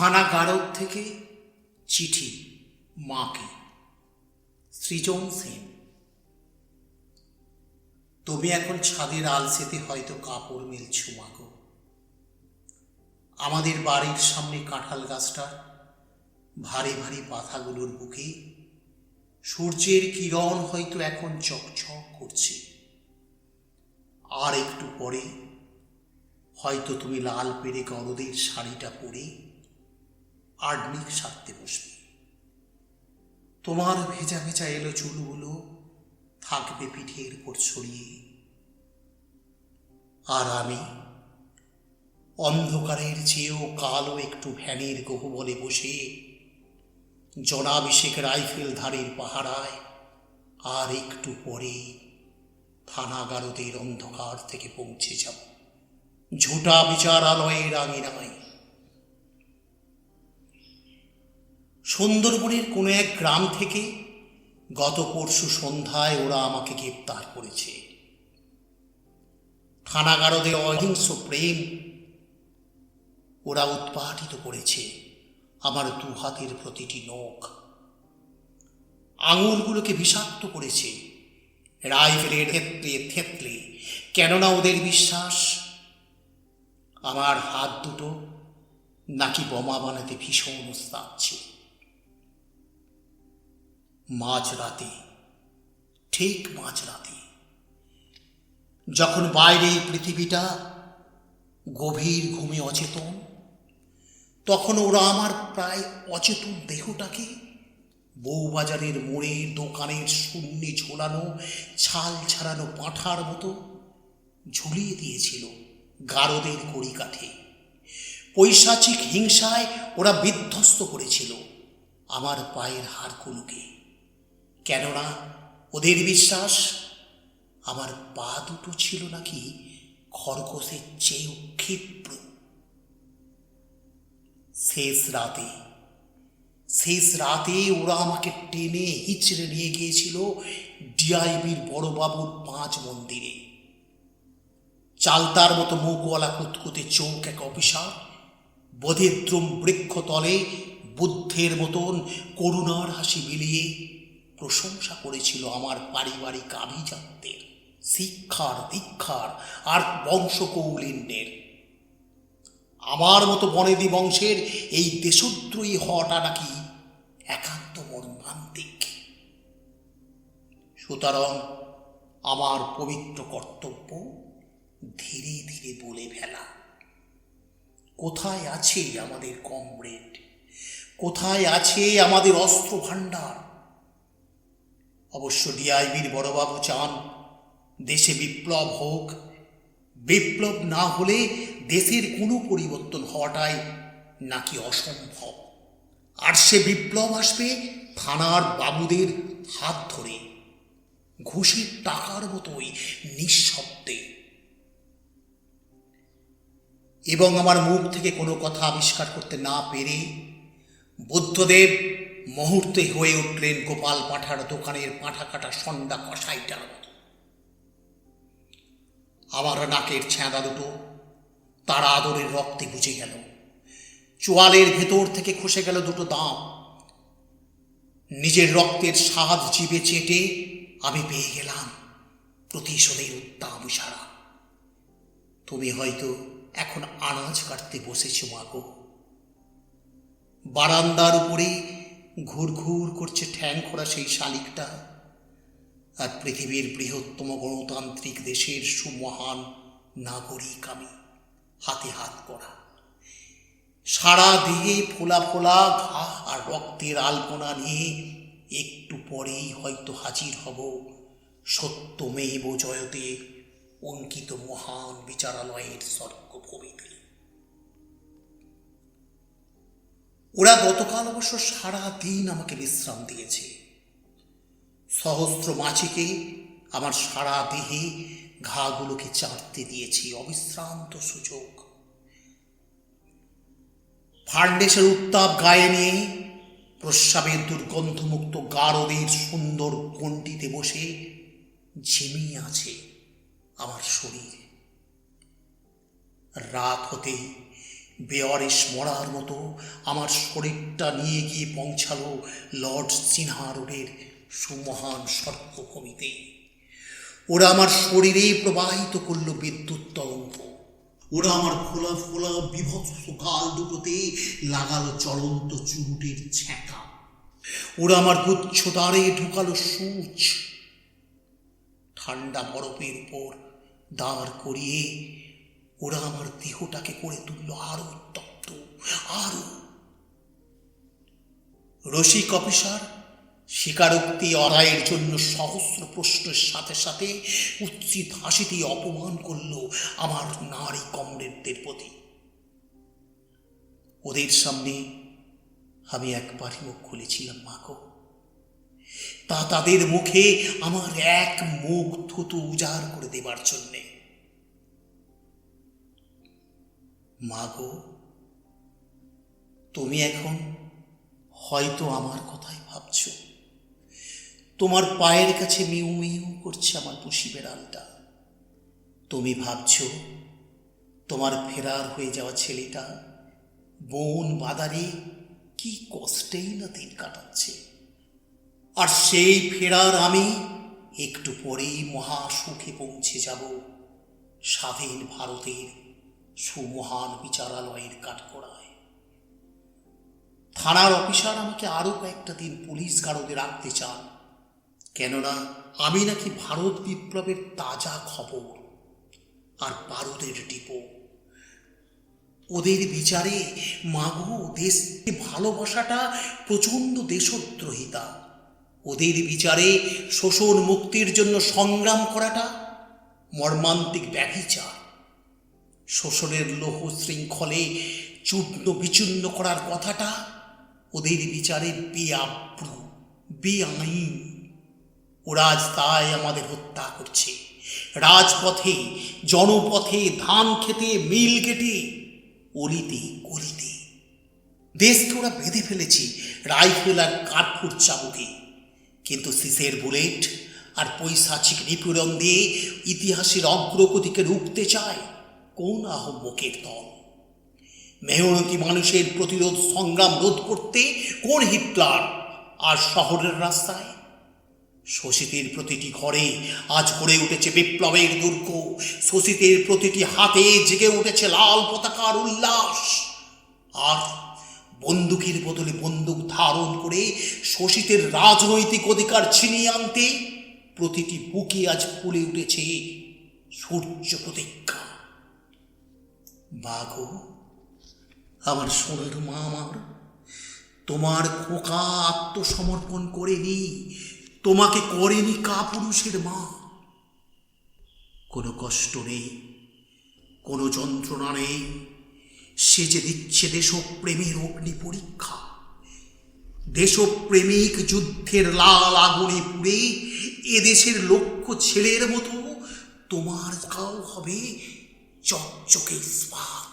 থানা গারদ থেকে চিঠি মাকে। সৃজন সেন। তুমি এখন ছাদের আলসেতে হয়তো কাপড় মিলছো মাগো আমাদের বাড়ির সামনে কাঁঠাল গাছটা ভারী ভারী পাতাগুলোর বুকে সূর্যের কিরণ হয়তো এখন চকচক করছে। আর একটু পরে হয়তো তুমি লাল পেরে গরদের শাড়িটা পরে আডমিক সারতে বসবে। তোমার ভেজা ভেজা এলো চুলগুলো থাকবে পিঠের উপর ছড়িয়ে। আর আমি অন্ধকারের চেয়েও কালো একটু ভ্যানের গহবলে বসে জনাভিষেক রাইফেল ধারের পাহারায় আর একটু পরে থানাগারদের অন্ধকার থেকে পৌঁছে যাব। ঝোটা বিচারালয়ের আঙিনায় সুন্দরবনের কোনো এক গ্রাম থেকে গত পরশু সন্ধ্যায় ওরা আমাকে গ্রেপ্তার করেছে। থানাগারদের অহিংস প্রেম ওরা উৎপাটিত করেছে আমার দু হাতের প্রতিটি নখ। আঙুলগুলোকে বিষাক্ত করেছে। রাইফেলের থেতলে থেতলে। কেননা ওদের বিশ্বাস, আমার হাত দুটো নাকি বোমা বানাতে ভীষণ উস্তাদ ছিল। মাঝরাতে ঠিক মাঝরাতে যখন বাইরে পৃথিবীটা গভীর ঘুমে অচেতন, তখন ওরা আমার প্রায় অচেতন দেহটাকে বউবাজারের মোড়ে দোকানের শূন্যে ঝোলানো, ছাল ছাড়ানো পাঁঠার মতো ঝুলিয়ে দিয়েছিল গারদের কড়িকাঠে। পৈশাচিক হিংসায় ওরা বিধ্বস্ত করেছিল আমার পায়ের হাড়গুলোকে কেননা ওদের বিশ্বাস, আমার পা দুটো ছিল নাকি খরগোশের চেয়েও ক্ষিপ্র। শেষ রাতে শেষ রাতে ওরা আমাকে টেনে হিচড়ে নিয়ে গিয়েছিল ডিআইবির বড়বাবুর পাঁচ মন্দিরে। চালতার মতো মুখওয়ালা কুতকুতে চোখ এক অফিসার বোধিদ্রুম বৃক্ষতলে বুদ্ধের মতন করুণার হাসি মিলিয়ে প্রশংসা করেছিল আমার পারিবারিক আভিজাত্যের, শিক্ষার দীক্ষার আর বংশকৌলিন্যের। আমার মতো বনেদি বংশের এই দেশদ্রোহী হওয়াটা নাকি একান্ত মর্মান্তিক। সুতরাং আমার পবিত্র কর্তব্য ধীরে ধীরে বলে ফেলা। কোথায় আছে আমাদের কমরেড? কোথায় আছে আমাদের অস্ত্র ভাণ্ডার অবশ্য ডিআইবির বড়বাবু চান, দেশে বিপ্লব হোক। বিপ্লব না হলে দেশের কোনো পরিবর্তন হওয়াটাই নাকি অসম্ভব। আর সে বিপ্লব আসবে থানার বাবুদের হাত ধরে, ঘুষের টাকার মতোই নিঃশব্দে। এবং আমার মুখ থেকে কোনো কথা আবিষ্কার করতে না পেরে বুদ্ধদেব মুহূর্তে হয়ে উঠলেন গোপাল পাঠার দোকানের পাঠা কাটা সন্ডা কষাইটার মতো। আমার নাকের ছ্যাঁদা দুটো, তার আদরের রক্তে বুঝে গেল। চোয়ালের ভেতর থেকে খসে গেল দুটো দাম নিজের রক্তের স্বাদ জিবে চেটে আমি পেয়ে গেলাম প্রতিশোধের উত্তাপ সারা তুমি হয়তো এখন আনাজ কাটতে বসেছো মাগো বারান্দার উপরে ঘুর ঘুর করছে ঠ্যাং খোড়া সেই শালিকটা। আর পৃথিবীর বৃহত্তম গণতান্ত্রিক দেশের সুমহান নাগরিক আমি, হাতে হাত করা। সারা দেহে ফোলা ফোলা ঘা আর রক্তের আলপনা নিয়ে একটু পরেই হয়তো হাজির হব সত্যমেব জয়তে অঙ্কিত মহান বিচারালয়ের স্বর্গভূমিতে। ওরা গতকাল অবশ্য সারা দিন আমাকে বিশ্রাম দিয়েছে। সহস্র মাছিকে আমার সারা দেহে ঘাগুলোকে চাটতে দিয়েছি, অবিশ্রান্ত সুযোগ। ফার্নেসের উত্তাপ গায়ে নিয়ে প্রস্রাবের দুর্গন্ধমুক্ত গারদের সুন্দর গণ্ডিতে বসে ঝিমিয়ে আছে আমার শরীর। রাত হতেই বেয়ারিস মরার মতো আমার শরীরটা নিয়ে গিয়ে পৌঁছালো লর্ড সিনহা রোডের সুমহান সর্পভূমিতে ওরা আমার শরীরে প্রবাহিত করল বিদ্যুৎ তরঙ্গ। ওরা আমার ফোলা ফোলা বিভৎস গাল দুটোতে লাগালো চলন্ত চুরুটের ছ্যাঁকা। ওরা আমার গুচ্ছদ্বারে ঢুকালো সূচ। ঠান্ডা বরফের উপর দাঁড় করিয়ে ওরা আমার দেহটাকে করে তুললো আরও উত্তপ্ত, আরও। রসিক অফিসার, স্বীকারোক্তি অরায়ের জন্য সহস্র প্রশ্নের সাথে সাথে উচিত হাসিতে অপমান করল আমার নারী কমরেডদের প্রতি। ওদের সামনে আমি একবারই মুখ খুলেছিলাম মাগো তা তাদের মুখে আমার এক মুখ থুতু উজাড় করে দেবার জন্যে। মাগো, তুমি এখন হয়তো আমার কথাই ভাবছ। তোমার পায়ের কাছে মিউ মিউ করছে আমার পুষি বেড়ালটা। তুমি ভাবছ তোমার ফেরার হয়ে যাওয়া ছেলেটা বন বাদারে কি কষ্টেই না দিন কাটাচ্ছে। আর সেই ফেরার আমি একটু পরেই মহা সুখে পৌঁছে যাব স্বাধীন ভারতের সুমহান বিচারালয়ের কাঠগড়ায়। থানার অফিসার আমাকে আরও কয়েকটা দিন পুলিশ গারদে রাখতে চান। কেননা আমি নাকি ভারত বিপ্লবের তাজা খবর আর বারুদের ডিপো ওদের বিচারে মাগো দেশকে ভালোবাসাটা প্রচণ্ড দেশদ্রোহিতা। ওদের বিচারে শোষণ মুক্তির জন্য সংগ্রাম করাটা মর্মান্তিক ব্যভিচার। শোষণের লৌহ শৃঙ্খলে চূর্ণ বিচূর্ণ করার কথাটা ওদের বিচারে বেআব্রু, বেআইন। ওরা তাই আমাদের হত্যা করছে। রাজপথে, জনপথে ধান খেতে, মিল কেটে, অলিতে গলিতে। দেশকে ওরা বেঁধে ফেলেছে, রাইফেল আর কাঠপুর চাবুকে। কিন্তু সিসের বুলেট আর পৈশাচিক নিপীড়ন দিয়ে ইতিহাসের অগ্রগতিকে রুখতে চায় কোন আহ্বকের দল মেহনতি মানুষের প্রতিরোধ সংগ্রাম রোধ করতে কোন হিটলার আর শহরের রাস্তায়? শোষিতের প্রতিটি ঘরে আজ গড়ে উঠেছে বিপ্লবের দুর্গ। শোষিতের প্রতিটি হাতে জেগে উঠেছে লাল পতাকার উল্লাস। আর বন্দুকের বদলে বন্দুক ধারণ করে শোষিতের রাজনৈতিক অধিকার ছিনিয়ে আনতে প্রতিটি বুকে আজ ফুলে উঠেছে সূর্য প্রতীক্ষা বাঘো আমার সোনার মা আমার, তোমার খোকা আত্মসমর্পণ করেনি, তোমাকে করেনি কাপুরুষের মা। কোনো কষ্ট নেই, কোনো যন্ত্রণা নেই, সে যে দিচ্ছে দেশপ্রেমের অগ্নি পরীক্ষা। দেশপ্রেমিক যুদ্ধের লাল আগুনে পুড়ে এদেশের লক্ষ্য ছেলের মতো তোমার গাও হবে। চকচকে ইস্পাত